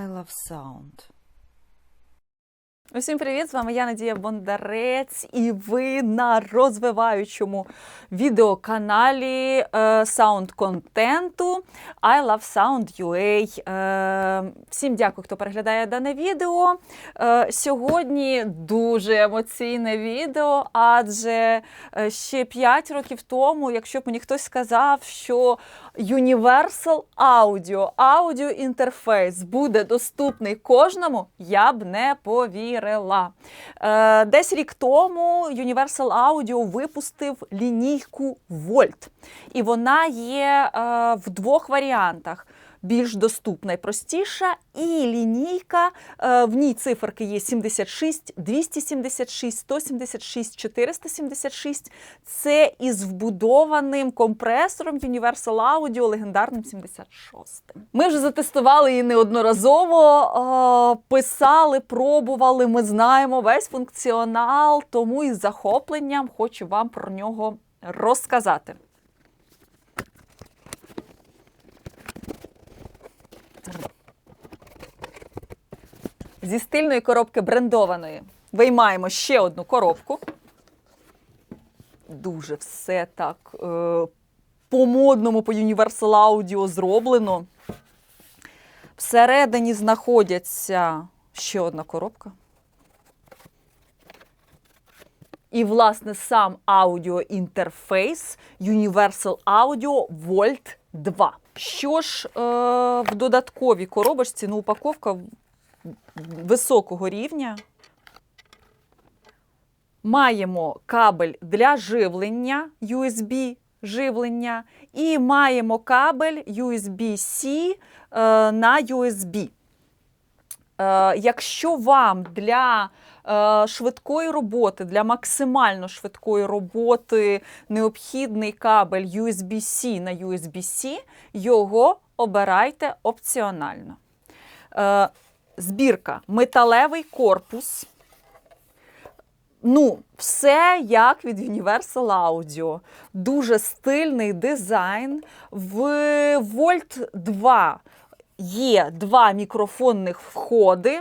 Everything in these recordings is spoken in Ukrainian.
I love sound. Усім привіт! З вами я Надія Бондарець, і ви на розвиваючому відеоканалі е, саунд-контенту I Love Sound UA. Е, всім дякую, хто переглядає дане відео. Е, сьогодні дуже емоційне відео, адже е, ще 5 років тому, якщо б мені хтось сказав, що Universal Audio, аудіоінтерфейс буде доступний кожному, я б не повірила. Е, Десь рік тому Universal Audio випустив лінійку Volt. І вона є е, в двох варіантах. Більш доступна і простіша, і лінійка, е, в ній циферки є 76, 276, 176, 476. Це із вбудованим компресором Universal Audio легендарним 76. Ми вже затестували її неодноразово, е, писали, пробували, ми знаємо весь функціонал, тому із захопленням хочу вам про нього розказати. Зі стильної коробки брендованої виймаємо ще одну коробку. Дуже все так е, по-модному, по Universal Audio зроблено. Всередині знаходяться ще одна коробка. І, власне, сам аудіоінтерфейс Universal Audio Volt 2. Що ж е, в додатковій коробочці, ну, упаковка високого рівня. Маємо кабель для живлення USB живлення і маємо кабель USB-C е, на USB. Е, якщо вам для е, швидкої роботи, для максимально швидкої роботи необхідний кабель USB-C на USB-C, його обирайте опціонально. Е, збірка металевий корпус. Ну, все як від Universal Audio. Дуже стильний дизайн. В Volt 2 є два мікрофонних входи,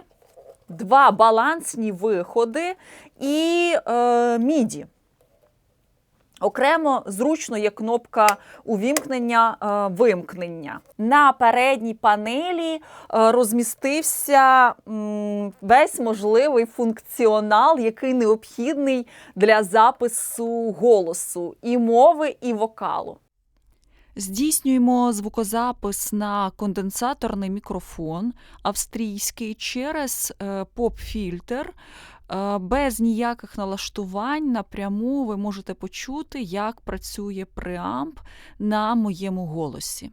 два балансні виходи і е, MIDI. Окремо зручно є кнопка увімкнення е, вимкнення. На передній панелі е, розмістився весь можливий функціонал, який необхідний для запису голосу і мови, і вокалу. Здійснюємо звукозапис на конденсаторний мікрофон австрійський через е, поп-фільтр. Е, Без ніяких налаштувань напряму ви можете почути, як працює преамп на моєму голосі.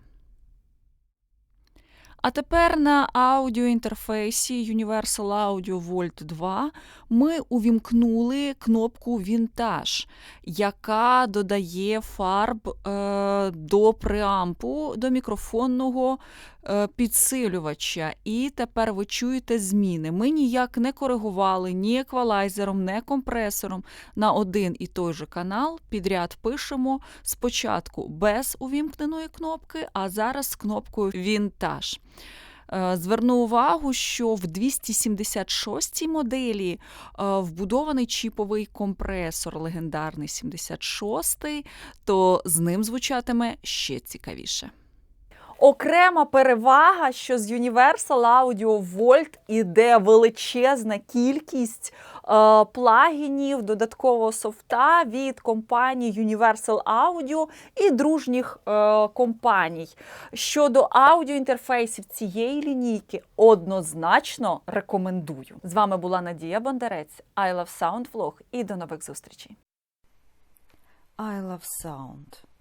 А тепер на аудіоінтерфейсі Universal Audio Volt 2 ми увімкнули кнопку Вінтаж, яка додає фарб е, до преампу, до мікрофонного е, підсилювача. І тепер ви чуєте зміни. Ми ніяк не коригували ні еквалайзером, ні компресором на один і той же канал. Підряд пишемо спочатку без увімкненої кнопки, а зараз з кнопкою Вінтаж. Е, Зверну увагу, що в 276-й моделі е, вбудований чіповий компресор, легендарний 76, то з ним звучатиме ще цікавіше. Окрема перевага, що з Universal Audio Volt іде величезна кількість е, плагінів додаткового софта від компанії Universal Audio і дружніх е, компаній. Щодо аудіоінтерфейсів цієї лінійки, однозначно рекомендую. З вами була Надія Бондарець, I Love Sound Vlog і до нових зустрічей. I love sound.